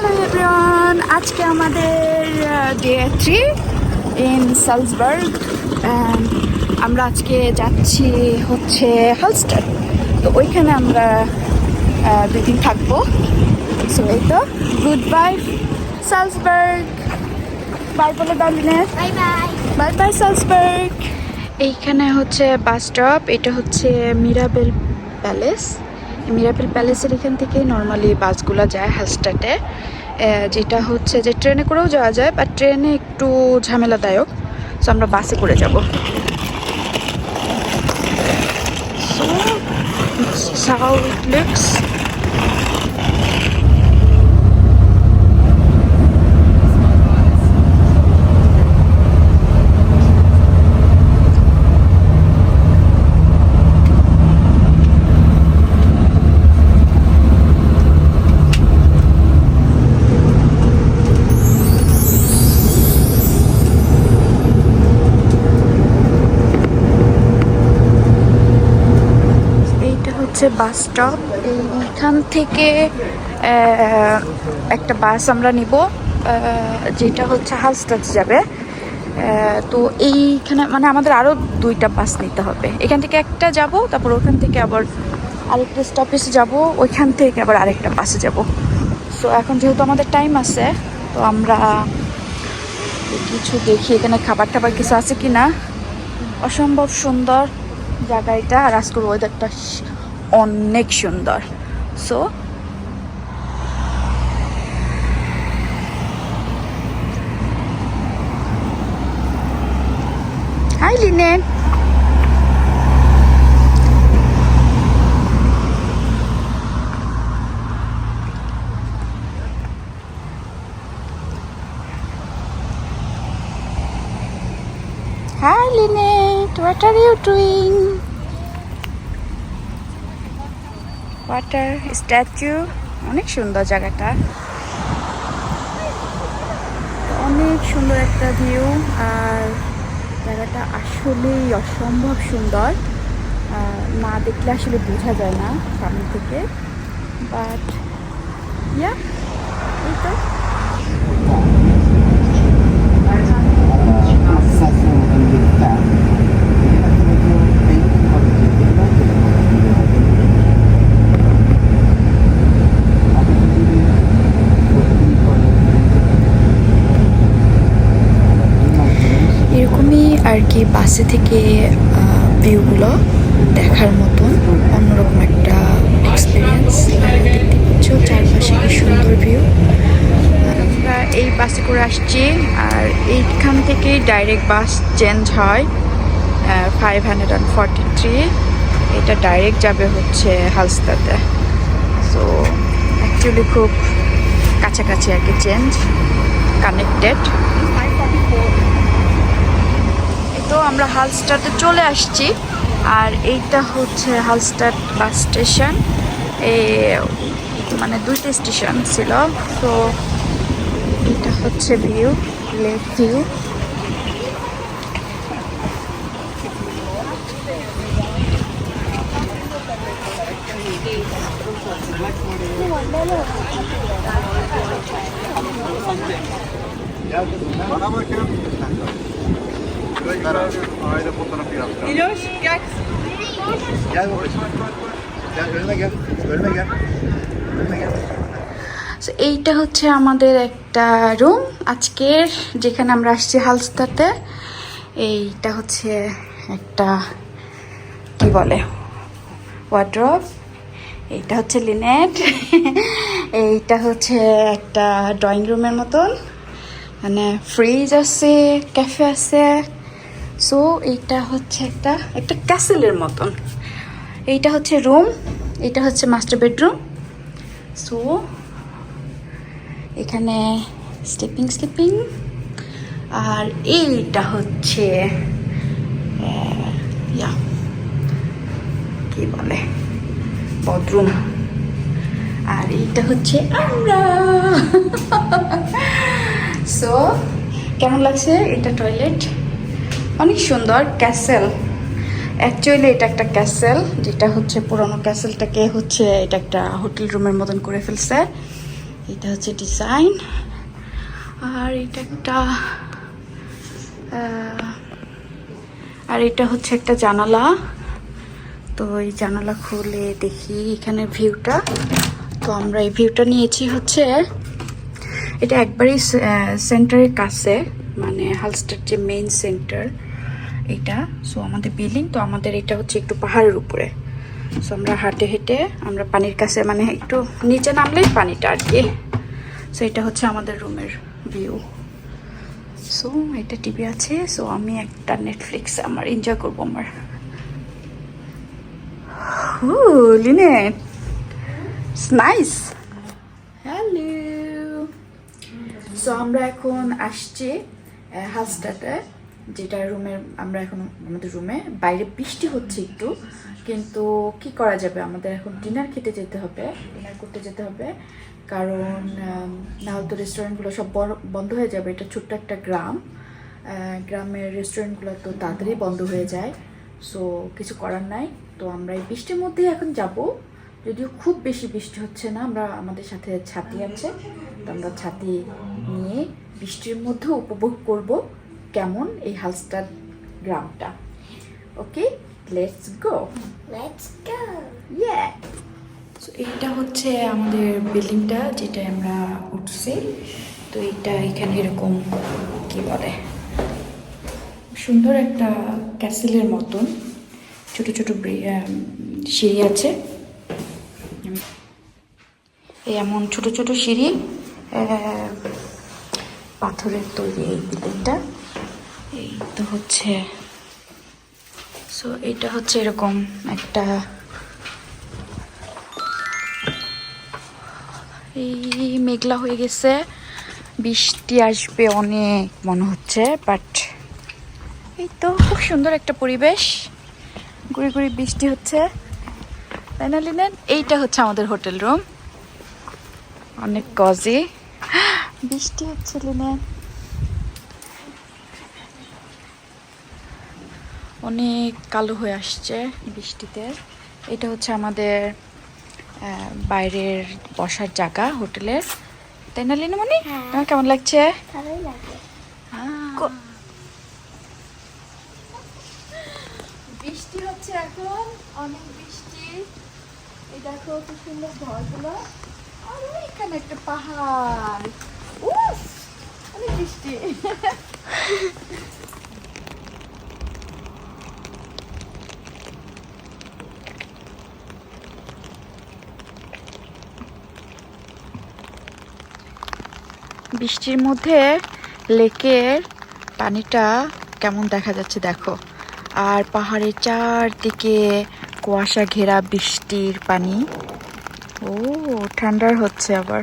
Hello everyone আজকে আমাদের day three in Salzburg আমরা আজকে যাচ্ছি হচ্ছে হালস্টার তো ওইখানে আমরা আহ, দুই দিন থাকব। সো এই তো। গুড বাই সালসবার্গ বাই বলে দালিনে bye bye bye bye Salzburg এইখানে হচ্ছে বাস স্টপ এটা হচ্ছে মিরাবেল প্যালেস মিরাবেল প্যালেসের এখান থেকে নর্মালি বাসগুলো যায় হালস্টাটে যেটা হচ্ছে যে ট্রেনে করেও যাওয়া যায় বা ট্রেনে একটু ঝামেলাদায়ক। সো আমরা বাসে করে যাব। So south looks. এইটা হচ্ছে বাস স্টপ। এইখান থেকে একটা বাস আমরা নিব যেটা হচ্ছে হালস্টাজ যাবে। তো এইখানে মানে আমাদের আরও দুইটা বাস নিতে হবে। এখান থেকে একটা যাব, তারপর ওখান থেকে আবার আরেকটা স্টপেজে যাব, ওইখান থেকে আবার আরেকটা বাসে যাব। সো এখন যেহেতু আমাদের টাইম আছে, তো আমরা কিছু দেখি এখানে খাবার টাবার কিছু আছে কি না অসম্ভব সুন্দর জায়গা এটা, আর আজকের ওয়েদারটা অনেক সুন্দর so hi Lynette Hi, Lynette. What are you doing? Water statue. অনেক সুন্দর জায়গাটা। অনেক সুন্দর একটা ভিউ। আর জায়গাটা আসলেই অসম্ভব সুন্দর। না দেখলে আসলে বোঝা যায় না সামনে থেকে। বাট, ইয়া, এই তো। All'università আর কি বাসে থেকে ভিউগুলো দেখার মতন অন্যরকম একটা এক্সপিরিয়েন্স দেখতে পাচ্ছ চারপাশে কি সুন্দর ভিউ আমরা এই বাসে করে আসছি, আর এইখান থেকেই ডাইরেক্ট বাস চেঞ্জ হয় five hundred and forty three এটা ডাইরেক্ট যাবে হচ্ছে হালস্তাতে। সো অ্যাকচুয়ালি খুব কাছাকাছি আর কি চেঞ্জ কানেক্টেড তো আমরা হালস্টাতে চলে আসছি। আর এইটা হচ্ছে হালস্টার বাস স্টেশন। মানে দুইটা স্টেশন ছিল। তো এটা হচ্ছে view, lake view. Aile fotoğrafı yaptı. İloş gel. Gel babacığım. Gel önüme gel. Önüme gel. Önüme gel. এইটা হচ্ছে আমাদের একটা রুম আজকের যেখানে আমরা আসছি হালস্তাতে এইটা হচ্ছে একটা কি বলে ওয়ার্ড্রপ এইটা হচ্ছে লিনেট এইটা হচ্ছে একটা ড্রয়িং রুমের মতন মানে ফ্রিজ আছে ক্যাফে আছে সো এইটা হচ্ছে একটা একটা ক্যাসেলের মতন। এইটা হচ্ছে রুম এটা হচ্ছে মাস্টার বেডরুম। সো এখানে স্লিপিং স্লিপিং। আর এইটা হচ্ছে ইয়া কি বলে বদরুম। আর এইটা হচ্ছে আমরা। সো কেমন লাগছে এটা টয়লেট? অনেক সুন্দর ক্যাসেল। অ্যাকচুয়ালি এটা একটা ক্যাসেল, যেটা হচ্ছে পুরোনো ক্যাসেলটাকে হচ্ছে এটা একটা হোটেল রুমের মতন করে ফেলছে। এটা হচ্ছে ডিজাইন। আর এটা একটা আর এটা হচ্ছে একটা জানালা। তো এই জানালা খুলে দেখি এখানে ভিউটা। তো আমরা এই ভিউটা নিয়েছি হচ্ছে, এটা একবারই সেন্টারের কাছে মানে হালস্টার যে মেইন সেন্টার এটা। সো আমাদের বিল্ডিং তো আমাদের এটা হচ্ছে একটু পাহাড়ের উপরে। সো আমরা হাঁটে হেঁটে আমরা পানির কাছে মানে একটু নিচে নামলেই পানিটা আর কি। সো এটা হচ্ছে আমাদের রুমের ভিউ সো এটা টিভি আছে। সো আমি একটা নেটফ্লিক্স আমার এনজয় করব আমার. Hello. সো আমরা এখন আসছি হাউসটাতে যেটা রুমে আমরা এখন, আমাদের রুমে বাইরে বৃষ্টি হচ্ছে একটু, কিন্তু কি করা যাবে? আমাদের এখন ডিনার খেতে যেতে হবে, ডিনার করতে যেতে হবে। কারণ না হয়তো রেস্টুরেন্টগুলো সব বন্ধ হয়ে যাবে। এটা ছোট্ট একটা গ্রাম। গ্রামের রেস্টুরেন্টগুলো তো তাড়াতাড়ি বন্ধ হয়ে যায়। সো কিছু করার নাই। তো আমরা এই বৃষ্টির মধ্যে এখন যাব। যদিও খুব বেশি বৃষ্টি হচ্ছে না, আমরা আমাদের সাথে ছাতি আছে। তো আমরা ছাতি নিয়ে বৃষ্টির মধ্যে উপভোগ করব। কেমন এই হালস্টার গ্রামটা? Okay let's go let's go. ইয়ে তো এইটা হচ্ছে আমাদের বিল্ডিংটা যেটা আমরা উঠছি। তো এটা এখানে এরকম কি বলে? সুন্দর একটা ক্যাসেলের মতন। ছোট ছোট সিঁড়ি আছে। এই এমন ছোট ছোট সিঁড়ি পাথরের তৈরি এই বিল্ডিংটা তো হচ্ছে সো এটা হচ্ছে এরকম একটা, এই মেঘলা হয়ে গেছে, বৃষ্টি আসবে অনেক মনে হচ্ছে বাট এই তো খুব সুন্দর একটা পরিবেশ গুড়ি গুড়ি বৃষ্টি হচ্ছে। তাই না, লিনেন? এইটা হচ্ছে আমাদের হোটেল রুম। অনেক কজি বৃষ্টি হচ্ছে, লিনেন। অনেক কালো হয়ে আসছে বৃষ্টিতে। এটা হচ্ছে আমাদের বাইরের বসার জায়গা হোটেলের তাই না লিনুমণি? হ্যাঁ। তোমার কেমন লাগছে? বৃষ্টি হচ্ছে এখন অনেক বৃষ্টি। এই দেখো কি সুন্দর ঘরগুলো। আর এখানে একটা পাহাড়। উফ অনেক বৃষ্টি। বৃষ্টির মধ্যে লেকের পানিটা কেমন দেখা যাচ্ছে দেখো। আর পাহাড়ের চারদিকে কুয়াশা ঘেরা বৃষ্টির পানি। ও, ঠান্ডার হচ্ছে আবার।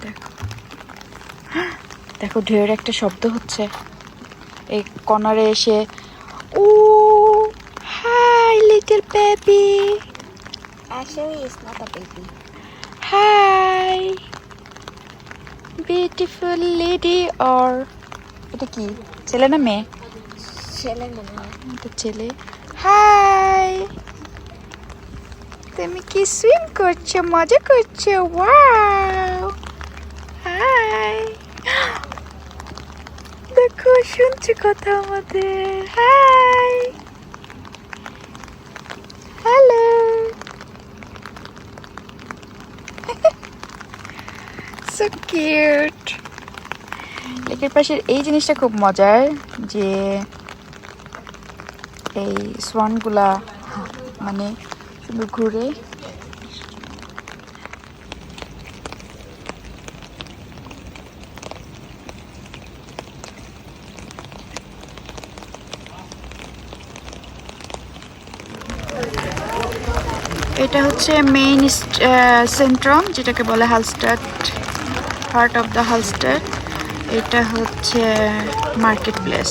দেখো। দেখো, ঢেউয়ের একটা শব্দ হচ্ছে। এই কর্নারে এসে, ও, hi little baby. Hi beautiful lady or এটা কি? ছেলে না মেয়ে? ছেলে মনে হয় ছেলে। হাই তুমি কি সুইম করছ মজা করছ? ওয়াও হাই দেখো শুনছে কথা আমাদের। হাই হ্যালো সো কিউট লেকের পাশের এই জিনিসটা খুব মজার যে এই সোয়ানগুলা মানে শুধু ঘুরে। এটা হচ্ছে মেইন সেন্ট্রাম যেটাকে বলে Hallstatt heart of the Hallstatt এটা হচ্ছে মার্কেট প্লেস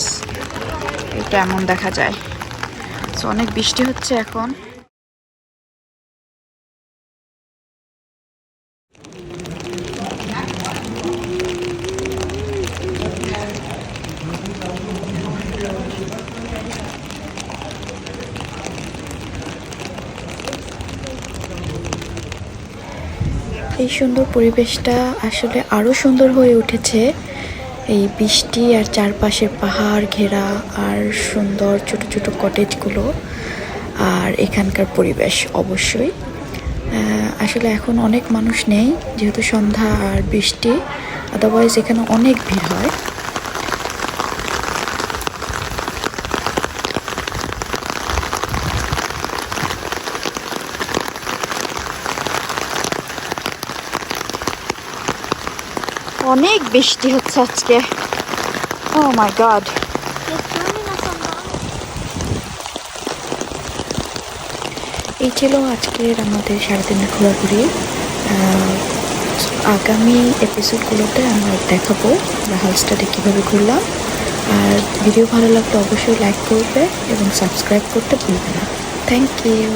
এটা এমন দেখা যায়। সো অনেক বৃষ্টি হচ্ছে এখন। এই সুন্দর পরিবেশটা আসলে আরও সুন্দর হয়ে উঠেছে। এই বৃষ্টি আর চারপাশে পাহাড় ঘেরা আর সুন্দর ছোট ছোট কটেজগুলো আর এখানকার পরিবেশ অবশ্যই। আসলে এখন অনেক মানুষ নেই, যেহেতু সন্ধ্যা আর বৃষ্টি আদারওয়াইজ এখানে অনেক ভিড় হয়। অনেক বৃষ্টি হচ্ছে আজকে। ও মাই গড এই ছিল আজকের আমাদের সারাদিনের ঘোরাঘুরি। আগামী এপিসোডগুলোতে আমরা দেখাবো হাউসটাতে কীভাবে ঘুরলাম। আর ভিডিও ভালো লাগলে অবশ্যই লাইক করবে এবং সাবস্ক্রাইব করতে ভুলবে না। Thank you